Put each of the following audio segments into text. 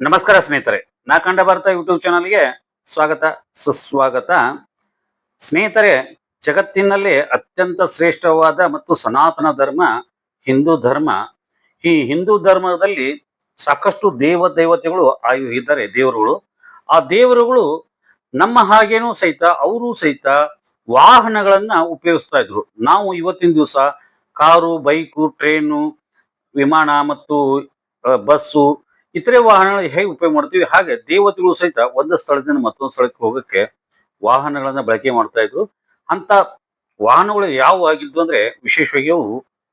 ನಮಸ್ಕಾರ ಸ್ನೇಹಿತರೆ, ನಾ ಕಂಡ ಭಾರತ ಯೂಟ್ಯೂಬ್ ಚಾನಲ್ಗೆ ಸ್ವಾಗತ, ಸುಸ್ವಾಗತ. ಸ್ನೇಹಿತರೆ, ಜಗತ್ತಿನಲ್ಲಿ ಅತ್ಯಂತ ಶ್ರೇಷ್ಠವಾದ ಮತ್ತು ಸನಾತನ ಧರ್ಮ ಹಿಂದೂ ಧರ್ಮ. ಈ ಹಿಂದೂ ಧರ್ಮದಲ್ಲಿ ಸಾಕಷ್ಟು ದೇವ ದೇವತೆಗಳು ಆಯು ಇದ್ದಾರೆ ದೇವರುಗಳು. ಆ ದೇವರುಗಳು ನಮ್ಮ ಹಾಗೇನೂ ಸಹಿತ, ಅವರು ಸಹಿತ ವಾಹನಗಳನ್ನ ಉಪಯೋಗಿಸ್ತಾ ಇದ್ರು. ನಾವು ಇವತ್ತಿನ ದಿವಸ ಕಾರು, ಬೈಕು, ಟ್ರೈನು, ವಿಮಾನ ಮತ್ತು ಬಸ್ಸು ಇತರೆ ವಾಹನಗಳು ಹೇಗೆ ಉಪಯೋಗ ಮಾಡ್ತೀವಿ? ಹಾಗೆ ದೇವತೆಗಳು ಸಹಿತ ಒಂದು ಸ್ಥಳದಿಂದ ಮತ್ತೊಂದು ಸ್ಥಳಕ್ಕೆ ಹೋಗಕ್ಕೆ ವಾಹನಗಳನ್ನ ಬಳಕೆ ಮಾಡ್ತಾ ಇದ್ರು. ಅಂತ ವಾಹನಗಳು ಯಾವ ಆಗಿದ್ವು ಅಂದ್ರೆ ವಿಶೇಷವಾಗಿ ಅವು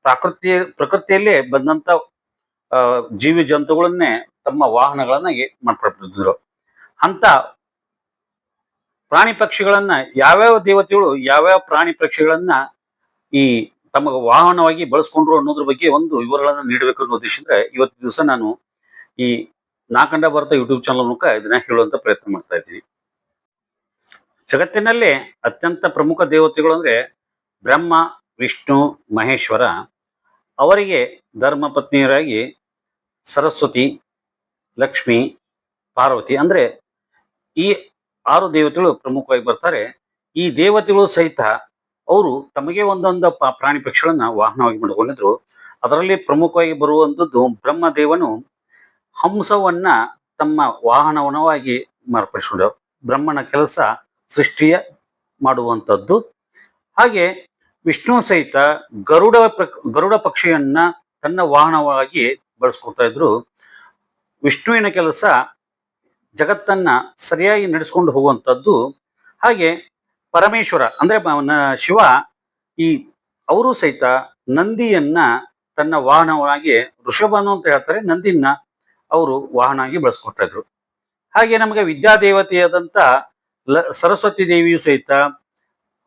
ಪ್ರಕೃತಿ ಪ್ರಕೃತಿಯಲ್ಲೇ ಬಂದಂತ ಜೀವಿ ಜಂತುಗಳನ್ನೇ ತಮ್ಮ ವಾಹನಗಳನ್ನ ಮಾಡ್ಕೊಳ್ತಿದ್ರು. ಅಂತ ಪ್ರಾಣಿ ಪಕ್ಷಿಗಳನ್ನ ಯಾವ್ಯಾವ ದೇವತೆಗಳು ಯಾವ್ಯಾವ ಪ್ರಾಣಿ ಪಕ್ಷಿಗಳನ್ನ ಈ ತಮ್ಮ ವಾಹನವಾಗಿ ಬಳಸ್ಕೊಂಡ್ರು ಅನ್ನೋದ್ರ ಬಗ್ಗೆ ಒಂದು ವಿವರಗಳನ್ನ ನೀಡಬೇಕು ಅನ್ನೋ ಉದ್ದೇಶದಿಂದ ಇವತ್ತು ದಿವಸ ನಾನು ಈ ನಾಕಂಡ ಭಾರತ ಯೂಟ್ಯೂಬ್ ಚಾನಲ್ ಮೂಲಕ ಇದನ್ನ ಹೇಳುವಂತ ಪ್ರಯತ್ನ ಮಾಡ್ತಾ ಇದ್ದೀನಿ ಜಗತ್ತಿನಲ್ಲಿ ಅತ್ಯಂತ ಪ್ರಮುಖ ದೇವತೆಗಳು ಅಂದ್ರೆ ಬ್ರಹ್ಮ, ವಿಷ್ಣು, ಮಹೇಶ್ವರ. ಅವರಿಗೆ ಧರ್ಮ ಪತ್ನಿಯರಾಗಿ ಸರಸ್ವತಿ, ಲಕ್ಷ್ಮಿ, ಪಾರ್ವತಿ ಅಂದ್ರೆ ಈ ಆರು ದೇವತೆಗಳು ಪ್ರಮುಖವಾಗಿ ಬರ್ತಾರೆ. ಈ ದೇವತೆಗಳು ಸಹಿತ ಅವರು ತಮಗೆ ಒಂದೊಂದು ಪ್ರಾಣಿ ಪಕ್ಷಿಗಳನ್ನ ವಾಹನವಾಗಿ ಮಾಡಿಕೊಂಡಿದ್ರು. ಅದರಲ್ಲಿ ಪ್ರಮುಖವಾಗಿ ಬರುವಂಥದ್ದು ಬ್ರಹ್ಮದೇವನು ಹಂಸವನ್ನ ತಮ್ಮ ವಾಹನವನವಾಗಿ ಮಾರ್ಪಡಿಸಿಕೊಂಡರು. ಬ್ರಹ್ಮನ ಕೆಲಸ ಸೃಷ್ಟಿಯ ಮಾಡುವಂಥದ್ದು. ಹಾಗೆ ವಿಷ್ಣು ಸಹಿತ ಗರುಡ ಗರುಡ ಪಕ್ಷಿಯನ್ನ ತನ್ನ ವಾಹನವಾಗಿ ಬಳಸ್ಕೊಳ್ತಾ ಇದ್ರು. ವಿಷ್ಣುವಿನ ಕೆಲಸ ಜಗತ್ತನ್ನ ಸರಿಯಾಗಿ ನಡೆಸ್ಕೊಂಡು ಹೋಗುವಂಥದ್ದು. ಹಾಗೆ ಪರಮೇಶ್ವರ, ಅಂದ್ರೆ ಶಿವ ಈ ಅವರು ಸಹಿತ ನಂದಿಯನ್ನ ತನ್ನ ವಾಹನವಾಗಿ ಋಷಭನು ಅಂತ ಹೇಳ್ತಾರೆ. ನಂದಿಯನ್ನ ಅವರು ವಾಹನ ಆಗಿ ಬಳಸ್ಕೊಳ್ತಾ ಇದ್ರು. ಹಾಗೆ ನಮಗೆ ವಿದ್ಯಾದೇವತೆಯಾದಂತ ಲ- ಸರಸ್ವತಿ ದೇವಿಯು ಸಹಿತ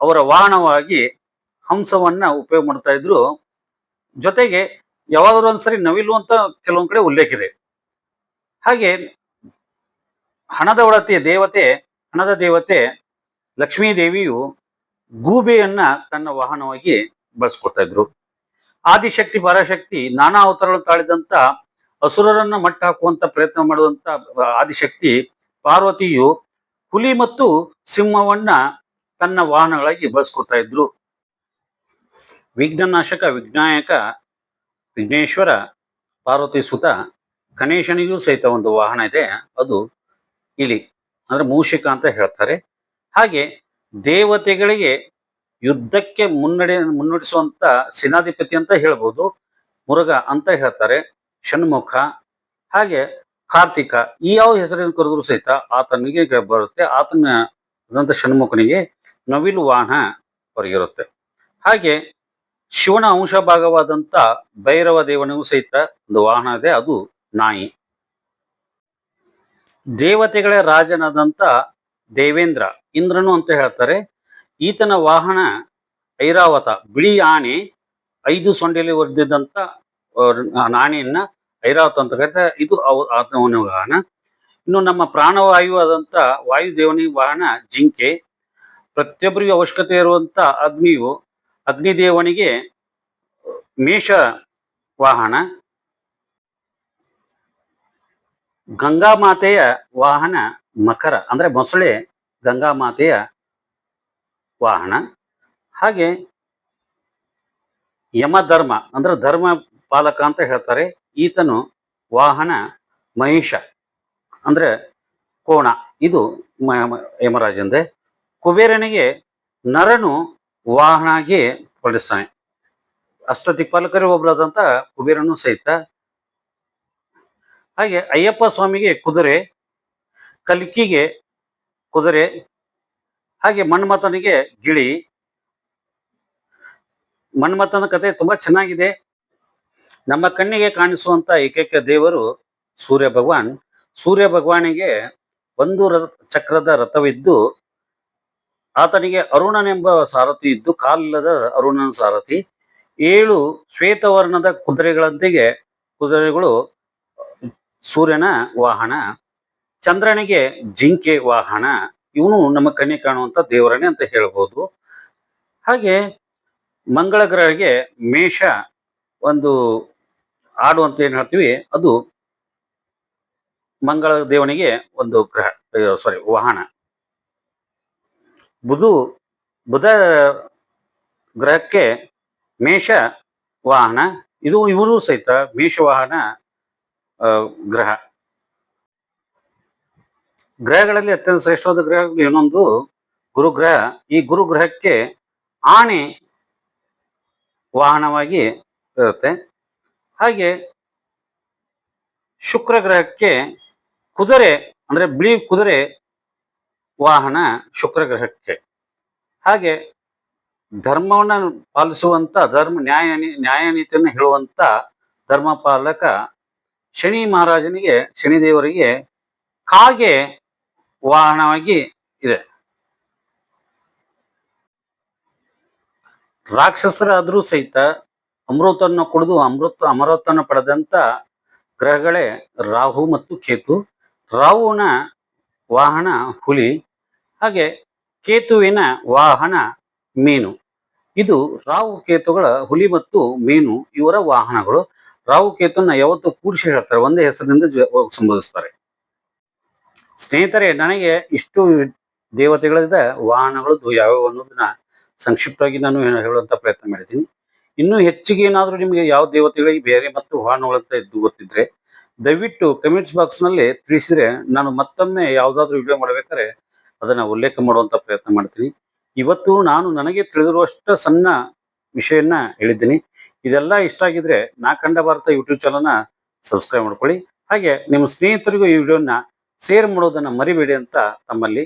ಅವರ ವಾಹನವಾಗಿ ಹಂಸವನ್ನ ಉಪಯೋಗ ಮಾಡ್ತಾ ಇದ್ರು. ಜೊತೆಗೆ ಯಾವಾಗಾದ್ರೂ ಒಂದ್ಸರಿ ನವಿಲು ಅಂತ ಕೆಲವೊಂದ್ ಕಡೆ ಉಲ್ಲೇಖ ಇದೆ. ಹಾಗೆ ಹಣದ ಒಡತಿಯ ದೇವತೆ, ಹಣದ ದೇವತೆ ಲಕ್ಷ್ಮೀ ದೇವಿಯು ಗೂಬೆಯನ್ನ ತನ್ನ ವಾಹನವಾಗಿ ಬಳಸ್ಕೊಡ್ತಾ ಇದ್ರು. ಆದಿಶಕ್ತಿ, ಪರಾಶಕ್ತಿ, ನಾನಾ ಅವತಾರಗಳನ್ನು ತಾಳಿದಂತ ಅಸುರರನ್ನ ಮಟ್ಟ ಹಾಕುವಂತ ಪ್ರಯತ್ನ ಮಾಡುವಂತ ಆದಿಶಕ್ತಿ ಪಾರ್ವತಿಯು ಹುಲಿ ಮತ್ತು ಸಿಂಹವನ್ನ ತನ್ನ ವಾಹನಗಳಾಗಿ ಬಳಸ್ಕೊಳ್ತಾ ಇದ್ರು. ವಿಘ್ನನಾಶಕ, ವಿಘ್ನಾಯಕ, ವಿಘ್ನೇಶ್ವರ, ಪಾರ್ವತಿ ಸುತ ಗಣೇಶನಿಗೂ ಸಹಿತ ಒಂದು ವಾಹನ ಇದೆ. ಅದು ಇಲಿ ಅಂದ್ರೆ ಮೂಷಿಕ ಅಂತ ಹೇಳ್ತಾರೆ. ಹಾಗೆ ದೇವತೆಗಳಿಗೆ ಯುದ್ಧಕ್ಕೆ ಮುನ್ನಡೆ ಮುನ್ನಡೆಸುವಂತ ಸೇನಾಧಿಪತಿ ಅಂತ ಹೇಳ್ಬೋದು. ಮುರುಘ ಅಂತ ಹೇಳ್ತಾರೆ. ಷಣ್ಮುಖ, ಹಾಗೆ ಕಾರ್ತಿಕ, ಈ ಯಾವ ಹೆಸರಿನ ಕರೆದ್ರು ಸಹಿತ ಆತನಿಗೆ ಬರುತ್ತೆ. ಆತನ ಷಣ್ಮುಖನಿಗೆ ನವಿಲು ವಾಹನ ಹೊರಗಿರುತ್ತೆ. ಹಾಗೆ ಶಿವನ ಅಂಶ ಭಾಗವಾದಂತ ಭೈರವ ದೇವನಿಗೂ ಸಹಿತ ಒಂದು ವಾಹನ ಇದೆ, ಅದು ನಾಯಿ. ದೇವತೆಗಳ ರಾಜನಾದಂತ ದೇವೇಂದ್ರ, ಇಂದ್ರನು ಅಂತ ಹೇಳ್ತಾರೆ. ಈತನ ವಾಹನ ಐರಾವತ, ಬಿಳಿ ಆನೆ, ಐದು ಸೊಂಡೆಲಿ ಹೊಡೆದಿದ್ದಂತ ಆನೆಯನ್ನ ಐರಾವತ ಅಂತ ಕರೀತಾರೆ. ಇದು ಅವನ ವಾಹನ ಇನ್ನು ನಮ್ಮ ಪ್ರಾಣವಾಯು ಆದಂತ ವಾಯುದೇವನಿ ವಾಹನ ಜಿಂಕೆ, ಪ್ರತಿಯೊಬ್ಬರಿಗೂ ಅವಶ್ಯಕತೆ ಇರುವಂತ ಅಗ್ನಿಯು ಅಗ್ನಿದೇವನಿಗೆ ಮೇಷ ವಾಹನ, ಗಂಗಾ ಮಾತೆಯ ವಾಹನ ಮಕರ, ಅಂದ್ರೆ ಮೊಸಳೆ ಗಂಗಾ ಮಾತೆಯ ವಾಹನ. ಹಾಗೆ ಯಮ ಧರ್ಮ, ಅಂದ್ರೆ ಧರ್ಮ ಪಾಲಕ ಅಂತ ಹೇಳ್ತಾರೆ. ಈತನು ವಾಹನ ಮಹಿಷ, ಅಂದ್ರೆ ಕೋಣ. ಇದು ಯಮರಾಜಂದೆ. ಕುಬೇರನಿಗೆ ನರನು ವಾಹನ ಆಗಿ ಅಷ್ಟ ಅಷ್ಟದಿಕ್ಪಾಲಕರು ಒಬ್ಬರಾದಂತ ಕುಬೇರನು ಸಹಿತ. ಹಾಗೆ ಅಯ್ಯಪ್ಪ ಸ್ವಾಮಿಗೆ ಕುದುರೆ, ಕಲ್ಕಿಗೆ ಕುದುರೆ, ಹಾಗೆ ಮನ್ಮಥನಿಗೆ ಗಿಳಿ. ಮನ್ಮಥನ ಕತೆ ತುಂಬಾ ಚೆನ್ನಾಗಿದೆ. ನಮ್ಮ ಕಣ್ಣಿಗೆ ಕಾಣಿಸುವಂತ ಏಕೈಕ ದೇವರು ಸೂರ್ಯ ಭಗವಾನ್. ಸೂರ್ಯ ಭಗವಾನಿಗೆ ಒಂದು ಚಕ್ರದ ರಥವಿದ್ದು, ಆತನಿಗೆ ಅರುಣನೆಂಬ ಸಾರಥಿ ಇದ್ದು ಕಾಲಿಲ್ಲದ ಅರುಣನ ಸಾರಥಿ. ಏಳು ಶ್ವೇತವರ್ಣದ ಕುದುರೆಗಳಂತೆಗೆ ಕುದುರೆಗಳು, ಸೂರ್ಯನ ವಾಹನ. ಚಂದ್ರನಿಗೆ ಜಿಂಕೆ ವಾಹನ. ಇವನು ನಮ್ಮ ಕಣ್ಣಿಗೆ ಕಾಣುವಂತ ದೇವರನೇ ಅಂತ ಹೇಳ್ಬೋದು. ಹಾಗೆ ಮಂಗಳ ಗ್ರಹಗೆ ಮೇಷ ಒಂದು ಆಡು ಅಂತ ಏನ್ ಹೇಳ್ತೀವಿ, ಅದು ಮಂಗಳ ದೇವನಿಗೆ ಒಂದು ಗ್ರಹ ಸಾರಿ ವಾಹನ. ಬುಧು, ಬುಧ ಗ್ರಹಕ್ಕೆ ಮೇಷ ವಾಹನ, ಇದು ಇವರು ಸಹಿತ ಮೇಷ ವಾಹನ ಗ್ರಹ. ಗ್ರಹಗಳಲ್ಲಿ ಅತ್ಯಂತ ಶ್ರೇಷ್ಠವಾದ ಗ್ರಹ ಇನ್ನೊಂದು ಗುರುಗ್ರಹ. ಈ ಗುರುಗ್ರಹಕ್ಕೆ ಆಣೆ ವಾಹನವಾಗಿ ಇರುತ್ತೆ. ಹಾಗೆ ಶುಕ್ರ ಗ್ರಹಕ್ಕೆ ಕುದುರೆ, ಅಂದ್ರೆ ಬಿಳಿ ಕುದುರೆ ವಾಹನ ಶುಕ್ರ ಗ್ರಹಕ್ಕೆ. ಹಾಗೆ ಧರ್ಮವನ್ನ ಪಾಲಿಸುವಂತ, ಧರ್ಮ ನ್ಯಾಯ ನ್ಯಾಯ ನೀತಿಯನ್ನು ಹೇಳುವಂತ ಧರ್ಮಪಾಲಕ ಶನಿ ಮಹಾರಾಜನಿಗೆ ಶನಿದೇವರಿಗೆ ಕಾಗೆ ವಾಹನವಾಗಿ ಇದೆ. ರಾಕ್ಷಸರಾದರೂ ಸಹಿತ ಅಮೃತವನ್ನು ಕುಡಿದು ಅಮೃತ ಅಮರತ್ವನ ಪಡೆದಂತ ಗ್ರಹಗಳೇ ರಾಹು ಮತ್ತು ಕೇತು. ರಾಹುನ ವಾಹನ ಹುಲಿ, ಹಾಗೆ ಕೇತುವಿನ ವಾಹನ ಮೀನು. ಇದು ರಾಹು ಕೇತುಗಳ ಹುಲಿ ಮತ್ತು ಮೀನು ಇವರ ವಾಹನಗಳು. ರಾಹು ಕೇತುನ ಯಾವತ್ತು ಕೂಡಿಸಿ ಹೇಳ್ತಾರೆ, ಒಂದೇ ಹೆಸರಿನಿಂದ ಸಂಬೋಧಿಸ್ತಾರೆ. ಸ್ನೇಹಿತರೆ, ನನಗೆ ಇಷ್ಟು ದೇವತೆಗಳಿದ್ದ ವಾಹನಗಳದ್ದು ಯಾವ್ಯಾವ ಅನ್ನೋದನ್ನ ಸಂಕ್ಷಿಪ್ತವಾಗಿ ನಾನು ಹೇಳ- ಹೇಳುವಂತ ಪ್ರಯತ್ನ ಮಾಡಿದ್ದೀನಿ. ಇನ್ನೂ ಹೆಚ್ಚಿಗೆ ಏನಾದರೂ ನಿಮಗೆ ಯಾವ ದೇವತೆಗಳಿಗೆ ಬೇರೆ ಮತ್ತು ವಾಹನಗಳಂತ ಇದ್ದು ಗೊತ್ತಿದ್ರೆ, ದಯವಿಟ್ಟು ಕಮೆಂಟ್ಸ್ ಬಾಕ್ಸ್ನಲ್ಲಿ ತಿಳಿಸಿದ್ರೆ ನಾನು ಮತ್ತೊಮ್ಮೆ ಯಾವ್ದಾದ್ರು ವಿಡಿಯೋ ಮಾಡಬೇಕಾದ್ರೆ ಅದನ್ನ ಉಲ್ಲೇಖ ಮಾಡುವಂತ ಪ್ರಯತ್ನ ಮಾಡ್ತೀನಿ. ಇವತ್ತು ನಾನು ನನಗೆ ತಿಳಿದಿರುವಷ್ಟು ಸಣ್ಣ ವಿಷಯನ್ನ ಹೇಳಿದ್ದೀನಿ. ಇದೆಲ್ಲ ಇಷ್ಟ ಆಗಿದ್ರೆ ನಾ ಕಂಡ ಭಾರತ ಯೂಟ್ಯೂಬ್ ಚಾನಲ್ನ ಸಬ್ಸ್ಕ್ರೈಬ್ ಮಾಡ್ಕೊಳ್ಳಿ. ಹಾಗೆ ನಿಮ್ಮ ಸ್ನೇಹಿತರಿಗೂ ಈ ವಿಡಿಯೋನ ಶೇರ್ ಮಾಡೋದನ್ನ ಮರಿಬೇಡಿ ಅಂತ ತಮ್ಮಲ್ಲಿ